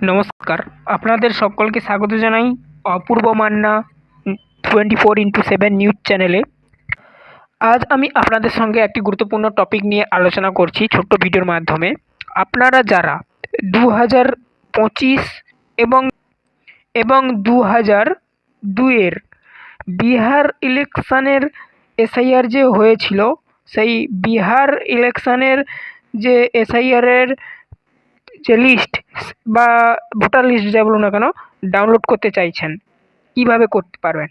নমস্কার। আপনাদের সকলকে স্বাগত জানাই Apurba Manna twenty four into seven news চ্যানেলে আজ আমি আপনাদের সঙ্গে একটি গুরুত্বপূর্ণ টপিক নিয়ে আলোচনা করছি ছোট্ট ভিডিওর মাধ্যমে। আপনারা যারা দু হাজার পঁচিশ এবং এবং দু হাজার দুইয়ের বিহার ইলেকশানের এসআইআর যে হয়েছিল, সেই বিহার ইলেকশানের যে এসআইআরের যে লিস্ট বা ভোটার লিস্ট যা বলুন না কেন ডাউনলোড করতে চাইছেন, কীভাবে করতে পারবেন?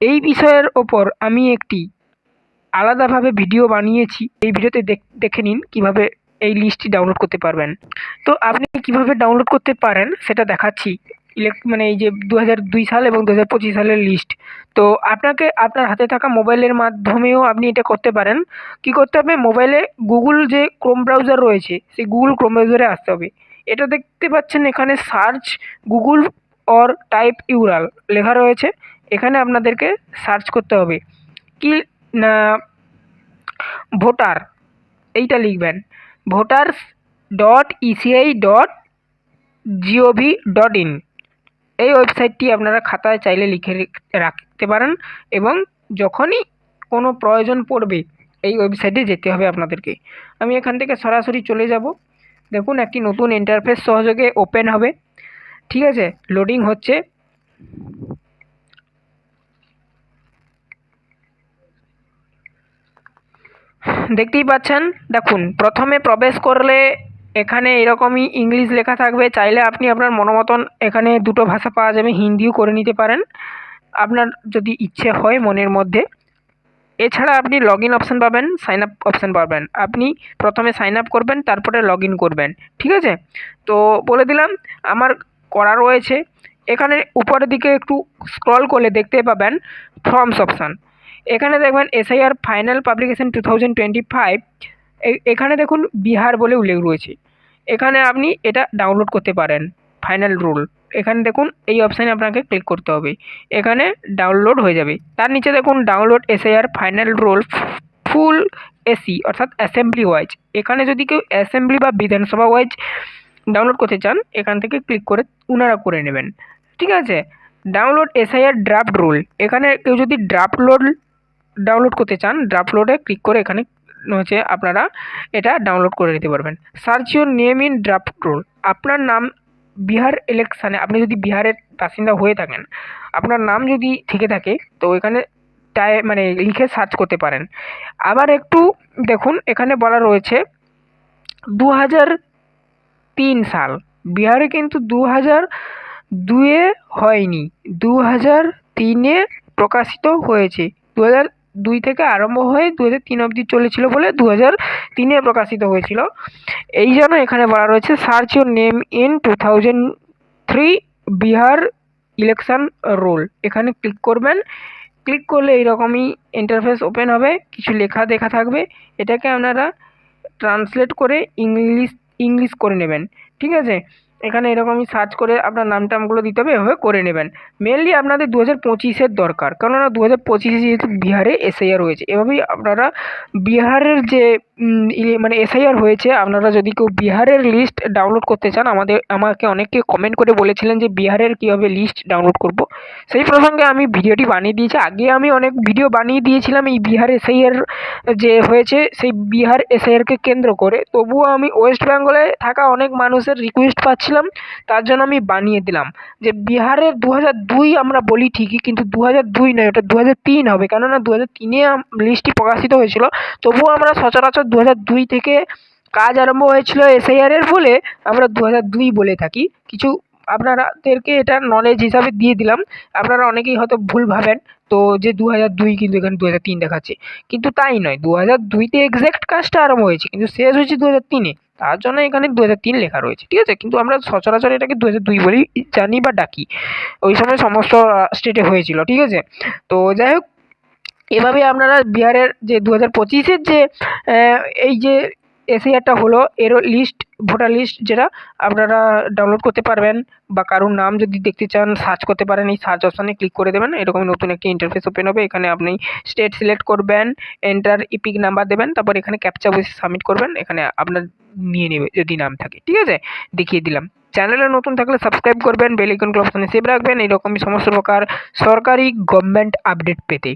এই বিষয়ের ওপর আমি একটি আলাদাভাবে ভিডিও বানিয়েছি। এই ভিডিওতে দেখ- নিন কীভাবে এই লিস্টটি ডাউনলোড করতে পারবেন। তো আপনি কীভাবে ডাউনলোড করতে পারেন সেটা দেখাচ্ছি। ইলেক মানে এই যে দু হাজার দুই সাল এবং দু হাজার পঁচিশ সালের লিস্ট। তো আপনাকে, আপনার হাতে থাকা মোবাইলের মাধ্যমেও আপনি এটা করতে পারেন। কি করতে হবে? মোবাইলে গুগল যে ক্রোম ব্রাউজার রয়েছে, সেই গুগল ক্রোম ব্রাউজারে আসতে হবে। এটা দেখতে পাচ্ছেন এখানে search Google or type URL লেখা রয়েছে। এখানে আপনাদেরকে সার্চ করতে হবে। কি ভোটার এইটা লিখবেন। Voters dot ECI dot GOV dot in এই ওয়েবসাইটটি আপনারা খাতায় চাইলে লিখে রাখতে পারেন এবং যখনই কোনো প্রয়োজন পড়বে, এই ওয়েবসাইটে যেতে হবে আপনাদেরকে। আমি এখান থেকে সরাসরি চলে যাব। দেখুন, একটি নতুন ইন্টারফেস সহযোগে ওপেন হবে। ঠিক আছে? লোডিং হচ্ছে। দেখতেই পাচ্ছেন? দেখুন, প্রথমে প্রবেশ করলে এখানে এরকমই ইংলিশ লেখা থাকবে। চাইলে আপনি আপনার মনোমতন এখানে দুটো ভাষা পাওয়া যাবে, হিন্দিও করে নিতে পারেন। আপনার যদি ইচ্ছে হয় মনের মধ্যে। এছাড়া আপনি লগ ইন অপশান পাবেন সাইন আপ অপশান পাবেন। আপনি প্রথমে সাইন আপ করবেন, তারপরে লগ ইন করবেন, ঠিক আছে? তো বলে দিলাম, আমার করা রয়েছে। এখানে উপরের দিকে একটু স্ক্রল করলে দেখতে পাবেন ফর্মস অপশান এখানে দেখবেন SIR final publication two thousand twenty five এখানে দেখুন বিহার বলে উল্লেখ রয়েছে। এখানে আপনি এটা ডাউনলোড করতে পারেন। ফাইনাল রুল এখানে দেখুন, এই অপশানে আপনাকে ক্লিক করতে হবে। এখানে ডাউনলোড হয়ে যাবে। তার নিচে দেখুন download SIR final roll full AC অর্থাৎ অ্যাসেম্বলি ওয়াইজ এখানে যদি কেউ অ্যাসেম্বলি বা বিধানসভা ওয়াইজ ডাউনলোড করতে চান, এখান থেকে ক্লিক করে উনারা করে নেবেন। ঠিক আছে? ডাউনলোড এসআইআর ড্রাফট রুল এখানে কেউ যদি ড্রাফট লোড ডাউনলোড করতে চান ড্রাফট লোডে ক্লিক করে এখানে হচ্ছে আপনারা এটা ডাউনলোড করে নিতে পারবেন। Search your name in draft roll আপনার নাম বিহার ইলেকশানে আপনি যদি বিহারের বাসিন্দা হয়ে থাকেন, আপনার নাম যদি থেকে থাকে, তো এখানে টাই মানে লিখে সার্চ করতে পারেন। আবার একটু দেখুন, এখানে বলা রয়েছে দু তিন সাল, বিহারে কিন্তু দু হাজার দুয়ে হয়নি দু হাজার তিনে প্রকাশিত হয়েছে। দু হাজার দুই থেকে আরম্ভ হয়ে দু হাজার তিন অবধি চলেছিল বলে দু হাজার তিনে প্রকাশিত হয়েছিল। এই জন্য এখানে বলা রয়েছে search your name in two thousand three Bihar election roll এখানে ক্লিক করবেন। ক্লিক করলে এইরকমই ইন্টারফেস ওপেন হবে, কিছু লেখা দেখা থাকবে। এটাকে আপনারা ট্রান্সলেট করে ইংলিশ ইংলিশ করে নেবেন। ঠিক আছে? এখানে এরকমই সার্চ করে আপনার নাম টামগুলো দিতে হবে, এভাবে করে নেবেন। মেনলি আপনাদের দু হাজার পঁচিশের দরকার। কেননা দু হাজার পঁচিশে যেহেতু বিহারে এসআইআর রয়েছে, এভাবেই আপনারা বিহারের যে মানে এসআইআর হয়েছে। আপনারা যদি কেউ বিহারের লিস্ট ডাউনলোড করতে চান, আমাদের, আমাকে অনেকে কমেন্ট করে বলেছিলেন যে বিহারের কীভাবে লিস্ট ডাউনলোড করব। সেই প্রসঙ্গে আমি ভিডিওটি বানিয়ে দিয়েছি। আগে আমি অনেক ভিডিও বানিয়ে দিয়েছিলাম এই বিহার এসআইআর যে হয়েছে, সেই বিহার এসআইআরকে কেন্দ্র করে। তবুও আমি ওয়েস্ট বেঙ্গলে থাকা অনেক মানুষের রিকোয়েস্ট পাচ্ছিলাম, তার জন্য আমি বানিয়ে দিলাম। যে বিহারের দু দুই আমরা বলি ঠিকই, কিন্তু দু দুই নয়, ওটা দু তিন হবে। কেননা দু হাজার তিনে লিস্টটি প্রকাশিত হয়েছিল। তবুও আমরা সচরাচর দু দুই থেকে কাজ আরম্ভ হয়েছিল এসআইআরের বলে আমরা দু দুই বলে থাকি। কিছু আপনারাদেরকে এটা নলেজ হিসাবে দিয়ে দিলাম। আপনারা অনেকেই হয়তো ভুল ভাবেন, তো যে দু দুই কিন্তু এখানে দু তিন দেখাচ্ছে। কিন্তু তাই নয় দু হাজার দুইতে এক্স্যাক্ট কাজটা আরম্ভ হয়েছে, কিন্তু শেষ হয়েছে দু হাজার তিনে। তার জন্য এখানে দু তিন লেখা রয়েছে, ঠিক আছে? কিন্তু আমরা সচরাচর এটাকে দু দুই বলেই জানি বা ডাকি। ওই সময় সমস্ত স্টেটে হয়েছিল, ঠিক আছে? তো যাই হোক এভাবে আপনারা বিহারের যে দু হাজার পঁচিশের যে এই যে এসআইআরটা হলো এরও লিস্ট ভোটার লিস্ট যেটা আপনারা ডাউনলোড করতে পারবেন বা কারোর নাম যদি দেখতে চান সার্চ করতে পারেন, এই সার্চ অপশানে ক্লিক করে দেবেন এরকম নতুন একটি ইন্টারফেস ওপেন হবে, এখানে আপনি স্টেট সিলেক্ট করবেন এন্টার ইপিক নাম্বার দেবেন, তারপর এখানে ক্যাপচা বসে সাবমিট করবেন, এখানে আপনার নিয়ে নেবে, যদি নাম থাকে, ঠিক আছে? দেখিয়ে দিলাম। চ্যানেলে নতুন থাকলে সাবস্ক্রাইব করবেন বেল আইকন সেভ রাখবেন, এরকমই সমস্ত প্রকার সরকারি গভর্নমেন্ট আপডেট পেতে।